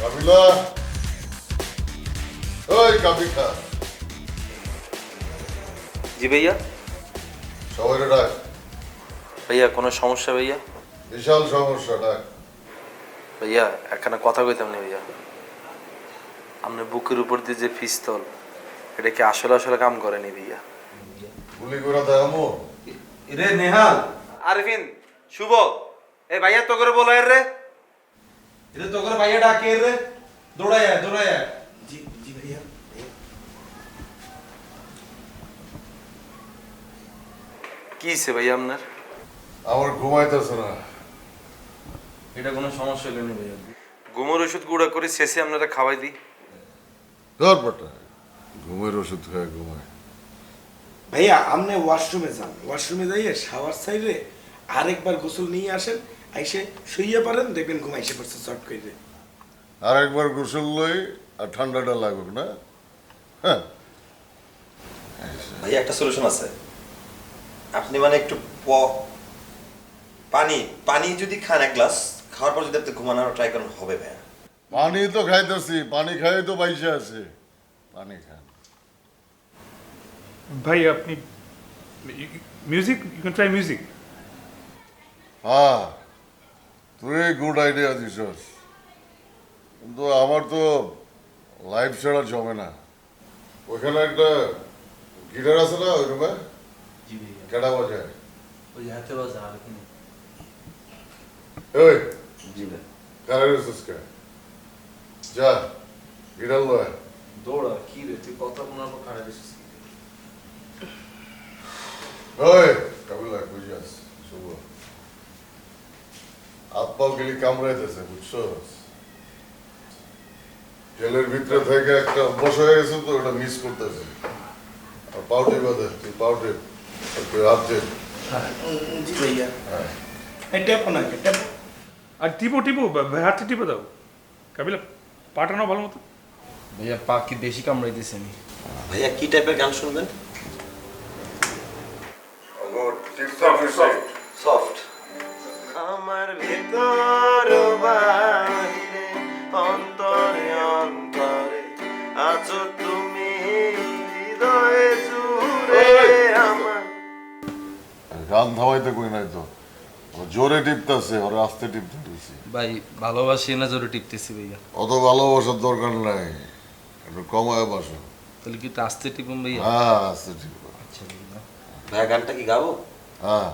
কাবিলা ওই কাবিলা জি ভাইয়া। সবাই ডাক ভাইয়া কোনো সমস্যা ভাইয়া? বিশাল সমস্যা ডাক ভাইয়া একখানা কথা কইতাম না ভাইয়া। আপনার বুকের উপর দিয়ে যে পিস্তল এটা কি আসলে আসলে কাম করেনি ভাইয়া? গুলি করে দেখামো। রে নেহাল। আরফিন শুভ। এ ভাইয়া তো করে বলো রে। এটা তো করে ভাইয়া ডাকে রে দৌড়ায় আয়, দৌড়ায় আয়। জি জি ভাইয়া কি হইছে ভাইয়া আপনার আমার ঘুমাইতেছে না এটা কোনো সমস্যা হলো না ভাইয়া ঘুমের ওষুধ গুঁড়া করে শেষে আপনারা খাওয়াই দিই ধর বেটা ঘুমের ওষুধ খায় ঘুমায় ভাইয়া আপনি ওয়াশরুমে যান ওয়াশরুমে যাইয়ে শাওয়ার সাইডে আরেকবার গোসল নিয়ে আসেন আইসে শুইয়ে পারেন দেখবেন ঘুমাইসে পড়ছে চট করে আর একবার গোসল লই আর ঠান্ডাটা লাগুক না? হ্যাঁ। ভাইয়া একটা সলিউশন আছে। আপনি মানে একটু প- পানি পানি যদি খান এক গ্লাস খাওয়ার পর যদি আপনি ঘুমানোর ট্রাই করেন হবে ভাইয়া। পানি তো খাইতেছি পানি খাই তো বাইসে আছে। পানি খান। ভাই আপনি music you can try music হ্যাঁ। তুই গুড আইডিয়া দিছস। কিন্তু আমার তো লাইফ ছাড়া জমে না। ওইখানে একটা গিটার আছে না ওই রুমে? কেডা বাজায়? ওই হাতে বাজা আরফিন ওই জি ভাই কারে রেছিস কে? যা গিটার লয়। দৌড়া কি রে তুই কত মনে পর খারাপ দিছিস ওই কাবিলা বুঝিয়াস শুভ হাত পাও গেলি কামড়াইতেছে বুঝছস জেলের ভিতরে থেকে একটা অভ্যাস হয়ে গেছে তো ওটা মিস করতেছে। আর পাউডি বাদে তুই পাউডি আর তুই হাত জি ভাইয়া হ্যাঁ টেপো না টেপো আর টিপো টিপো ভাই হাতে টিপো দাও। কাবিলা পাঠানো ভালো মতো। ভাইয়া পা কি বেশি কামড়াইতেছে আমি ভাইয়া কি টাইপের গান শুনবেন? সফট আমার ভিতর বাইরে অন্তরে অন্তরে আছো তুমি হৃদয়ে জুড়ে আমার। গান থামাইতে কই নাই তো? ও জোরে টিপতেছে ওর আস্তে টিপতে দিছি ভাই ভালোবাসি না জোরে টিপতেছি ভাইয়া? অত ভালোবাসার দরকার নাই একটু কমায় বাসো। তাহলে কি আস্তে টিপুন ভাইয়া? হ্যাঁ আস্তে টিপ। আচ্ছা ভাইয়া গানটা কি গাবো? হ্যাঁ।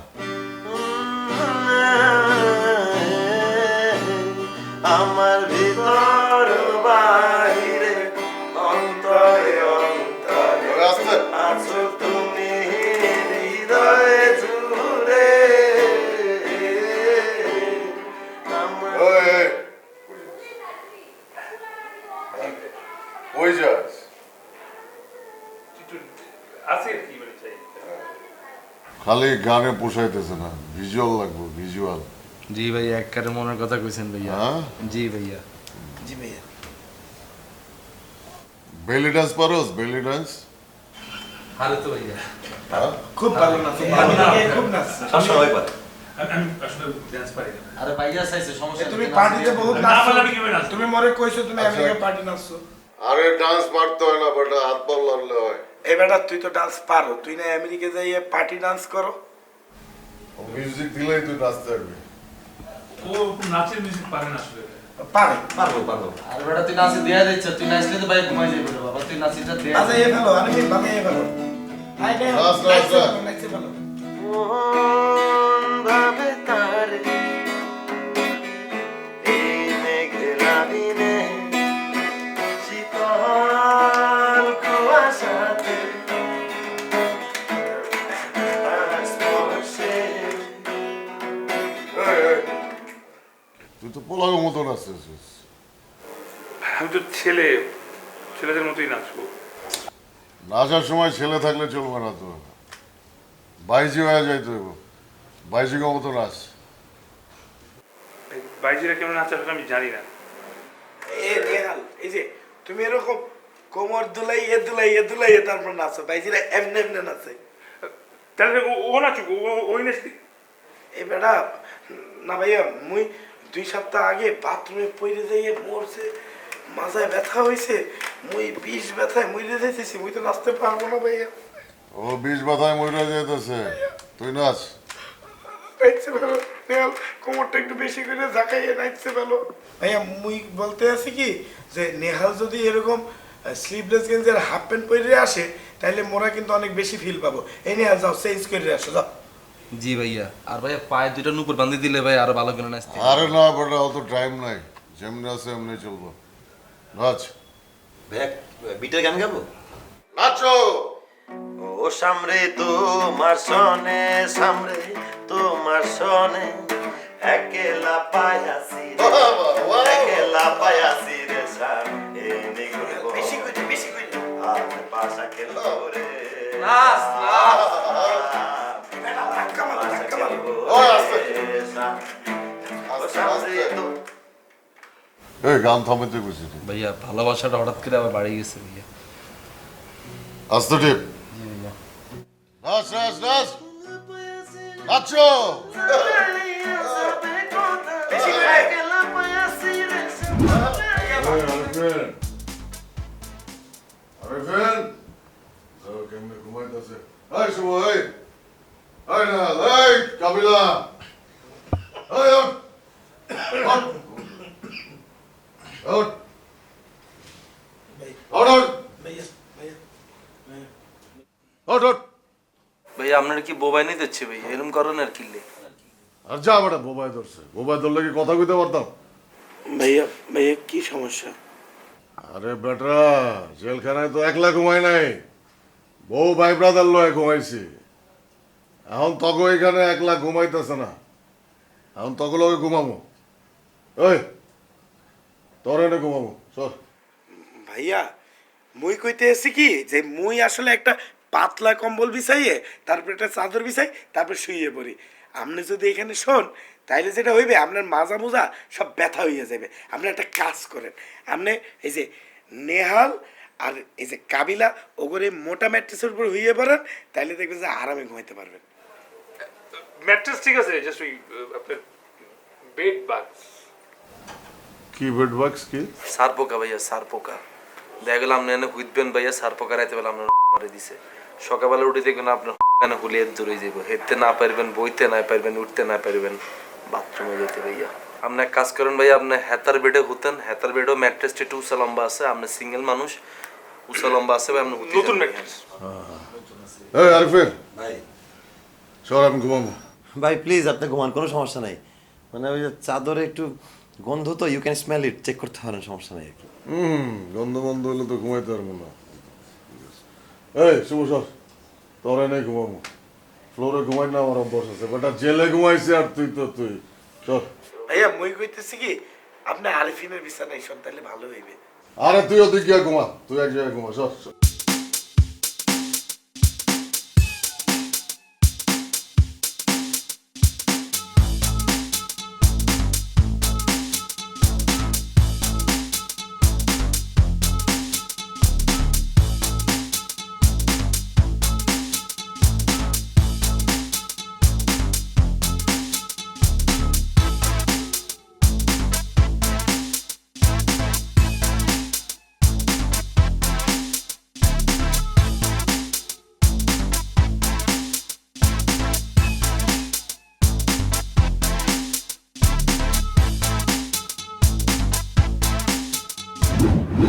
খালি গানে পোষাইতেছে না ভিজুয়াল লাগবে ভিজুয়াল জি ভাইয়া একবারে মনের কথা কইছেন ভাইয়া। হ্যাঁ? জি ভাইয়া। জি ভাইয়া। বেলি ডান্স পারোস? বেলি ডান্স আরে তো ভাইয়া। হ্যাঁ? খুব ভালো নাচ খুব পারে। পারি না। আরে ভাইয়া চাইছে সমস্যা তুমি পার্টিতে বহুত না বলে আমি কীভাবে নাচবো? তুমি মরে কইছো তুমি আচ্ছা। আমেরিকা পার্টি নাচছো। আরে ডান্স পারতে হয় না বেটা হাত পা লড়লে হয়। এই তুই তো ডান্স পারো। তুই না আমেরিকা যাইয়ে পার্টি ডান্স করো। মিউজিক দিলেই তুই নাচতে পারবি ও নাচের মিউজিক পারে না আসলে। পারে পারব পারব। আর বেটা তুই নাচে দেয়া দিচ্ছ তুই নাচলে তো ভাই ঘুমাই যাবে বাবা। তুই নাচিটা আচ্ছা এ ফেলো আমি বাজাইয়ে ফেলো। আই নাচ, নাচ, নাচ। নাচে ফেলো। তো পোলাগো মতো নাচতেছিস আমি তো ছেলে ছেলেদের মতোই নাচবো। নাচার সময় ছেলে থাকলে চলবে না তো। বাইজি হয়ে যায় তো বাইজিগো মতো নাচ। বাইজিরা কেমন নাচে আসলে আমি জানি না। এ রেহাল এই যে তুমি এরকম কোমর দুলাই এ দুলাই এ দুলাই এ তারপর নাচো। বাইজিরা এমনি এমনি নাচে। তাহলে ও- নাচুক ওই নাচ। এই বেটা না ভাইয়া মুই দুই সপ্তাহ আগে বাথরুমে পড়ে যাইয়ে মরছে মাথায় ব্যথা হয়েছে মুই বিষ ব্যথায় মরে যাইতেছি মুই তো নাচতে পারব না ভাইয়া। ও বিষ মাথায় মরে যেতেছে তুই নাচ। ভালো নেহাল কোমরটা একটু বেশি করে ঝাঁকাইয়ে নাচতে ভালো ভাইয়া মুই বলতে আছি কি যে নেহাল যদি এরকম স্লিভলেস গেঞ্জি আর হাফ প্যান্ট পরে আসে তাহলে মোরা কিন্তু অনেক বেশি ফিল পাবো। এই নেহাল যাও চেঞ্জ করে আসো যাও। জি ভাইয়া। আর ভাইয়া পায়ে দুইটা নুপুর বান্ধি দিলে ভাই আরও ভালো করে নাচতে আরে না বেটা অত টাইম নাই। যেমনি আছে এমনি চলবো। নাচ। ভাইয়া বিটের গান গাবো? নাচো! ও সামরে তোমার সনে সামরে তোমার সনে একেলা পায়াসি রে, একেলা পায়াসি রে সামনে বেশি করে বেশি করে আর পাশা খেলব রে। নাচ। নাচ। এই গান থামাইতে গেছি ভাইয়া ভালোবাসাটা হঠাৎ করে আবার বাড়ি গেছে ভাইয়া আস্তে টিপ নাচ নাচ নাচ নাচো বেশি করে আরিফিন আরিফিন যাও কেমনে ঘুমাইতেছে এই শুভ এই না এই কাবিলা এই ওঠ ওঠ ওঠ ওঠ ওঠ ভাইয়া আপনার কি বোবাই নিতে হচ্ছে ভাইয়া এরকম করেন আর কিনলে আর যা বেটা বোবাই ধরছে। বোবাই ধরলে কি কথা কইতে পারতাম? ভাইয়া ভাইয়া কি সমস্যা? আরে বেটা জেলখানায় তো একলা ঘুমাই নাই। বউ ভাই ব্রাদার লয় ঘুমাইছি। এখন তক এখানে একলা ঘুমাইতেছে না। এখন তক লগে ঘুমাবো ওই তোর এনে ঘুমাবো চল। ভাইয়া, মুই কইতে এসেছি কি, যে মুই আসলে একটা পাতলা কম্বল বিছাইয়ে, তারপর একটা চাদর বিছাই, তারপর শুয়ে পড়ি। আপনি যদি এখানে শোন, তাইলে যেটা হইবে, আপনার মাজা মোজা সব ব্যথা হইয়া যাবে আপনি একটা কাজ করেন। আপনি এই যে নেহাল আর এই যে কাবিলা, ওগরে মোটা ম্যাট্রেসের উপর হইয়ে পড়েন, তাইলে দেখবেন যে আরামে ঘুমাইতে পারবেন। ম্যাট্রেস ঠিক আছে জাস্ট ওই আপনার বেড বাগস কি বেড বাক্স কি? সার পোকা ভাইয়া সার পোকা। দেখা গেল আপনি এনে হুইতবেন ভাইয়া সার পোকা রাইতে বেলা আপনার মারে দিছে। সকালবেলা উঠে দেখবেন আপনার এনে হুলিয়ে দূরে যাইব। হেঁটতে না পারবেন বইতে না পারবেন উঠতে না পারবেন বাথরুমে যেতে ভাইয়া। আপনি এক কাজ করেন ভাইয়া আপনি হেতার বেডে হুতেন। হেতার বেডও ম্যাট্রেসটা একটু উঁচা লম্বা আছে আপনি সিঙ্গেল মানুষ উঁচা লম্বা আছে ভাই আপনি নতুন ম্যাট্রেস এই আরিফিন ভাই। চল আমি ঘুমাবো। ভাই প্লিজ আপনি ঘুমান কোনো সমস্যা নাই। মানে ওই যে চাদরে একটু গন্ধ তো you can smell it check করতে পারেন সমস্যা নাই আর কি। হুম গন্ধ বন্ধ হলে তো ঘুমাইতে পারব না। এই শুভ সর তোর এনে ঘুমাবো। ফ্লোরে ঘুমাই না আমার অভ্যাস আছে। বেটা জেলে ঘুমাইছে আর তুই তো তুই। চল। ভাইয়া মুই কইতেছি কি আপনি আরিফিনের বিছানায় শোন তাহলে ভালো হইবে। আরে তুইও তুই গিয়া ঘুমা। তুই এক জায়গায় ঘুমা সর সর।